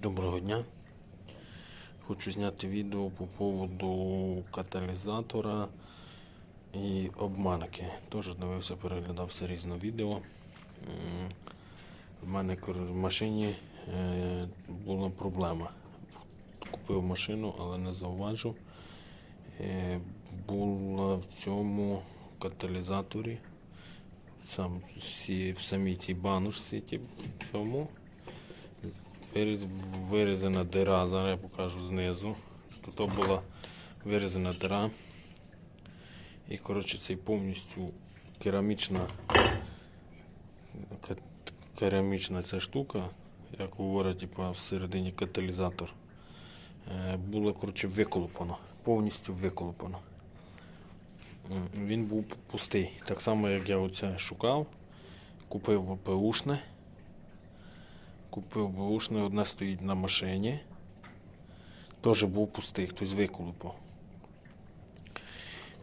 Доброго дня. Хочу зняти відео по поводу каталізатора і обманки. Теж дивився, переглядав все різне відео. В мене в машині е, була проблема. Купив машину, але не зауважив. Е, Була в цьому каталізаторі. Сам, всі, в самій цій банушці цьому. Виріз, вирізана дира, зараз я покажу знизу. Тут була вирізана дира. І коротше цей повністю керамічна керамічна ця штука, як говорять, типа, всередині каталізатор. е, Було коротше виколупано, повністю виколупано. Він був пустий. Так само, як я оце шукав, купив ПУшне. Купив бушне, одне стоїть на машині. Теж був пустий, хтось виколупав.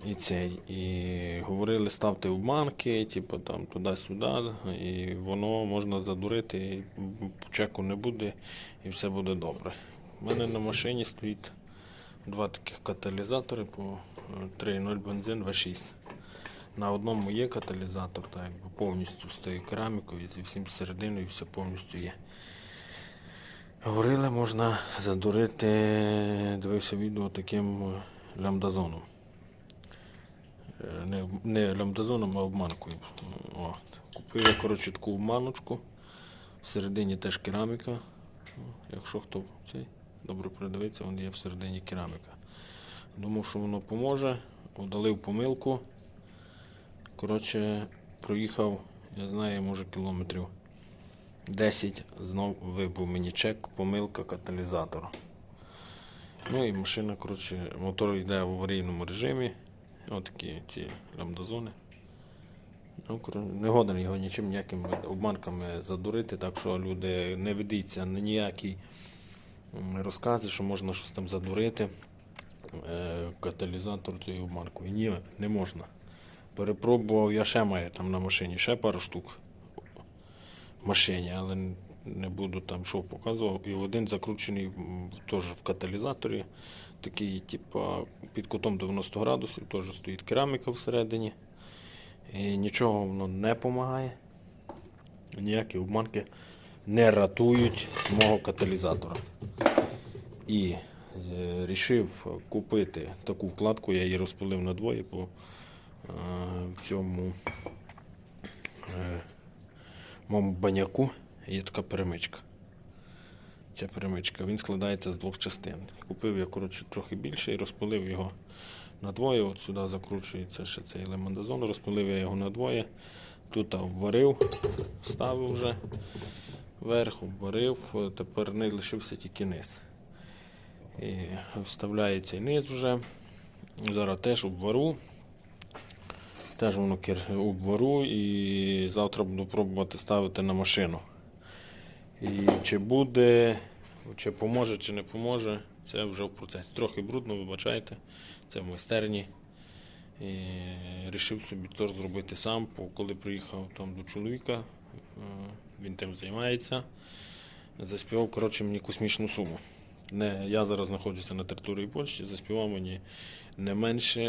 І цей. І говорили, ставте обманки, типу там туди-сюди, і воно можна задурити, і чеку не буде, і все буде добре. У мене на машині стоїть два таких каталізатори по е, 3.0 бензин V6. На одному є каталізатор, так якби повністю з керамікою, зі всім серединою, все повністю є. Говорили, можна задурити, дивився відео таким е, лямдазоном. Е, Не, не лямдазоном, а обманкою. О, купив я коротше таку обманочку. Всередині теж кераміка. Якщо хто цей добре придивиться, вон є всередині кераміка. Думав, що воно поможе. Удалив помилку. Коротше, проїхав, я знаю, може кілометрів 10 знов вибив мені чек, помилка каталізатора. Ну і машина, коротше, мотор йде в аварійному режимі. Отакі ці лямдозони. Ну, не годен його нічим ніякими обманками задурити, так що люди не ведіться на ніякі розкази, що можна щось там задурити. Е, Каталізатор цією обманкою. Ні, не можна. Перепробував, я ще маю там на машині ще пару штук в машині, але не буду там що показував. І один закручений теж в каталізаторі, такий, типа, під кутом 90 градусів, теж стоїть кераміка всередині. І нічого воно не допомагає. Ніякі обманки не ратують мого каталізатора. І е, рішив купити таку вкладку, я її розпилив на двоє по е, цьому е, моєму баняку є така перемичка. Ця перемичка, він складається з двох частин. Купив я коротше, трохи більше і розпилив його на двоє. От сюди закручується ще цей лемондазон, розпилив я його на двоє. Тут обварив, ставив вже вверх, обварив, тепер не лишився тільки низ. І вставляю цей низ вже. Зараз теж обвару. Теж воно обвару і завтра буду пробувати ставити на машину. І чи буде, чи поможе, чи не поможе, це вже в процесі. Трохи брудно, вибачайте, це в майстерні. І рішив собі тор зробити сам, коли приїхав там до чоловіка, е, він тим займається. Заспівав коротше, мені космічну суму. Не, я зараз знаходжуся на території Польщі, заспівав мені не менше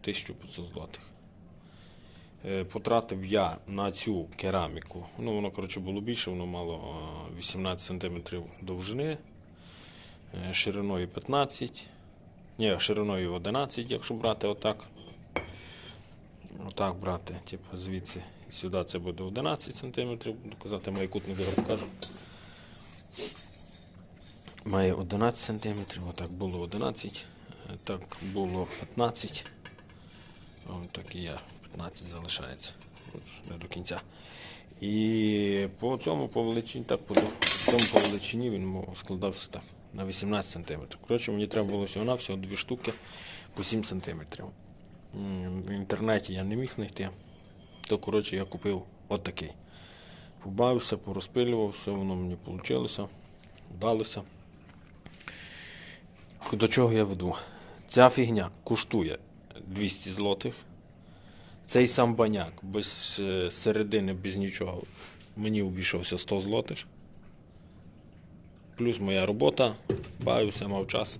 1500 злотих. Е, Потратив я на цю кераміку. Ну, воно, коротше, було більше, воно мало 18 см довжини, е, шириною 15, ні, шириною 11, якщо брати отак. Отак брати, типу, звідси сюди це буде 11 см, буду казати, майкутник я покажу. Має 11 см, отак було 11, е, так було 15. О, так і я, 15 залишається. Не до кінця. І по цьому по величині, так, по цьому по величині він складався так, на 18 см. Коротше, мені треба було всього всього дві штуки по 7 см. В інтернеті я не міг знайти. То коротше я купив отакий. Побавився, порозпилював, все воно мені вийшло, вдалося. До чого я веду? Ця фігня коштує 200 злотих. Цей сам баняк без е, середини, без нічого. Мені обійшовся 100 злотих. плюс моя робота. Бавився, мав час.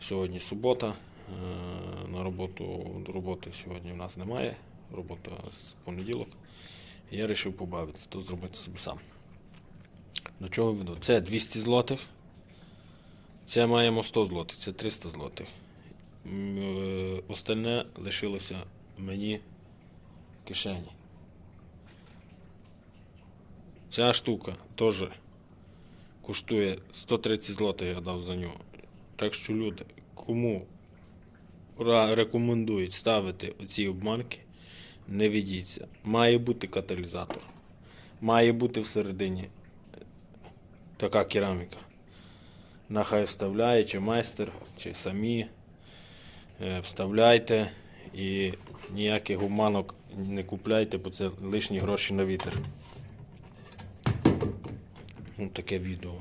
Сьогодні субота. Е, На роботу роботи сьогодні в нас немає. Робота з понеділок. Я вирішив побавитися, то зробити собі сам. До чого веду? Це 200 злотих. Це маємо 100 злотих, це 300 злотих. Е, Остальне лишилося мені в кишені. Ця штука теж коштує 130 злотих, я дав за нього. Так що люди, кому рекомендують ставити оці обманки, не ведіться. Має бути каталізатор. Має бути всередині така кераміка. Нехай вставляє, чи майстер, чи самі. Е, Вставляйте і ніяких обманок не купляйте, бо це лишні гроші на вітер. Ну, таке відео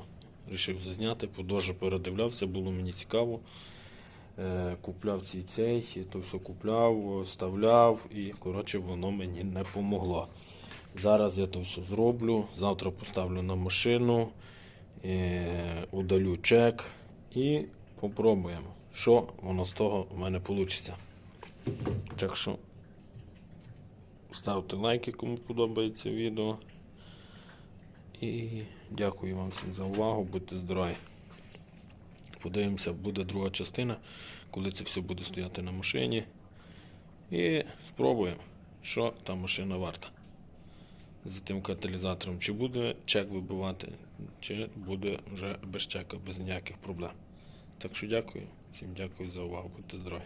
рішив зазняти, подовже передивлявся, було мені цікаво. Е, купляв цей цей, то все купляв, вставляв і коротше воно мені не помогло. Зараз я то все зроблю. Завтра поставлю на машину, удалю чек і попробуємо, що воно з того в мене вийде. Так що ставте лайки, кому подобається відео. І дякую вам всім за увагу, будьте здорові. Подивимося, буде друга частина, коли це все буде стояти на машині. І спробуємо, що та машина варта. За тим каталізатором. Чи буде чек вибивати, чи буде вже без чека, без ніяких проблем. Так що дякую. Всім дякую за увагу, будьте здорові.